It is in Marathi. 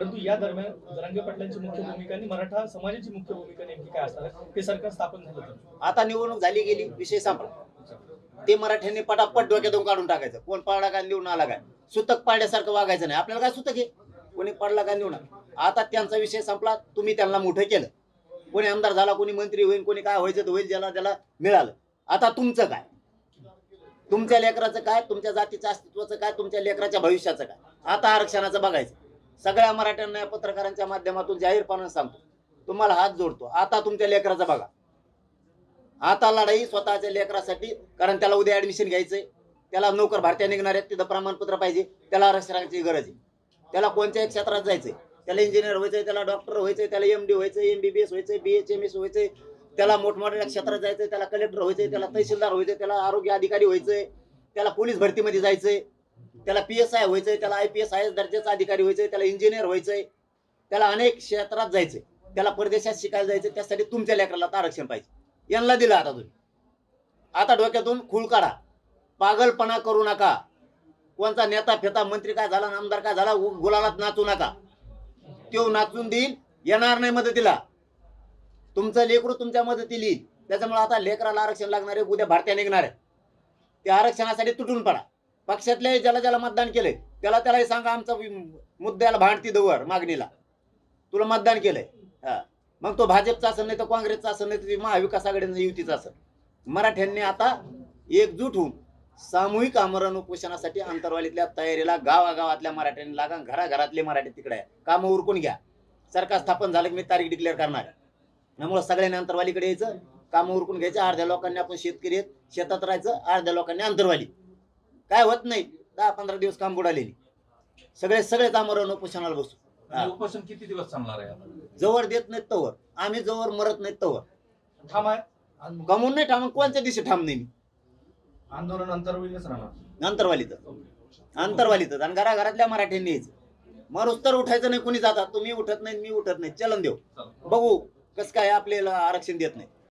परंतु या दरम्यान जरांगे पाटलांची मुख्य भूमिका आणि मराठा समाजाची मुख्य भूमिका नेमकी काय असणार आहे? हे सरकार स्थापन झालं तर? आता निवडणूक झाली गेली विषय संपला. ते मराठ्यांनी पटापट डोक्यातून काढून टाकायचं. कोण पडला का निवडून आला काय सुतक पाडल्यासारखं वागायचं नाही. आपल्याला काय सुतक आहे? कोणी पडला का निवडून आता त्यांचा विषय संपला तुम्ही त्यांना मोठं केलं. कोणी आमदार झाला कोणी मंत्री होईल कोणी काय व्हायचं तर होईल ज्याला त्याला मिळालं. आता तुमचं काय? तुमच्या लेकराचं काय? तुमच्या जातीचं अस्तित्वाचं काय? तुमच्या लेकराच्या भविष्याचं काय? आता आरक्षणाचं बघायचं. सगळ्या मराठ्यांना या पत्रकारांच्या माध्यमातून जाहीरपणे सांगतो. तुम्हाला हात जोडतो. आता तुमच्या लेकराचा बघा. आता लढाई स्वतःच्या लेकरासाठी कारण त्याला उद्या ऍडमिशन घ्यायचंय. त्याला नोकर भारतीय निघणार आहेत तिथं प्रमाणपत्र पाहिजे. त्याला आरक्षणाची गरज आहे. त्याला कोणत्याही क्षेत्रात जायचंय? त्याला इंजिनियर व्हायचंय त्याला डॉक्टर व्हायचंय त्याला एम डी व्हायचंय एमबीबीएस व्हायचंय बी एच एम एस व्हायचंय. त्याला मोठमोठ्या क्षेत्रात जायचंय त्याला कलेक्टर व्हायचंय त्याला तहसीलदार व्हायचंय त्याला आरोग्य अधिकारी व्हायचंय. त्याला पोलीस भरतीमध्ये जायचंय. त्याला पी एस आय व्हायचंय त्याला आय पी एस आय दर्जाचा अधिकारी व्हायचंय त्याला इंजिनियर व्हायचंय त्याला अनेक क्षेत्रात जायचंय. त्याला परदेशात शिकायला जायचं त्यासाठी तुमच्या लेकराला आता आरक्षण पाहिजे. यांना दिलं आता तुम्ही. आता डोक्यातून खूळ काढा. पागलपणा करू नका. कोणता नेता फेता मंत्री काय झाला आमदार काय झाला गुलालात नाचू नका. तो नाचून देईल येणार नाही मदतीला. तुमचं लेकरू तुमच्या मदतीला येईल. त्याच्यामुळे आता लेकराला आरक्षण लागणार आहे उद्या भारतीय निघणार आहे त्या आरक्षणासाठी तुटून पडा. पक्षातले ज्याला ज्याला मतदान केलंय त्याला त्याला सांगा आमचा मुद्द्याला भांडती दवर मागणीला. तुला मतदान केलंय. हा. मग तो भाजपचा असेल नाही तर काँग्रेसचा असेल नाही तर महाविकास आघाडीचा युतीचा असेल. मराठ्यांनी आता एकजूट होऊन सामूहिक आमरण उपोषणासाठी अंतरवालीतल्या तयारीला गावागावातल्या मराठ्यांनी लागा घराघरातले मराठी तिकडे आहे. कामं उरकून घ्या. सरकार स्थापन झालं की मी तारीख डिक्लेअर करणार त्यामुळे सगळ्यांनी अंतरवालीकडे यायचं कामं उरकून घ्यायचं अर्ध्या लोकांनी आपण शेतकरी आहेत शेतात राहायचं अर्ध्या लोकांनी अंतरवाली काय होत नाही. दहा पंधरा दिवस काम बुडालेली. सगळे सगळेच आमरण उपोषणाला बसू. हा. आणि उपोषण किती दिवस चालणार आहे आता? जवळ देत नाहीत तवर. आम्ही जवळ मरत नाहीत तवर. आहे आंद- गमून नाही ठाम कोणत्या दिवशी ठाम नाही मी? आंदोलन अंतर्वेळीच राहणार. अंतरवालीत अंतरवालीत आणि घराघरातल्या मराठ्यांनी यायचं. मग तर उठायचं नाही. कोणी जातात तुम्ही उठत नाही मी उठत नाही. चलन देऊ. बघू कसं काय आपल्याला आरक्षण देत नाही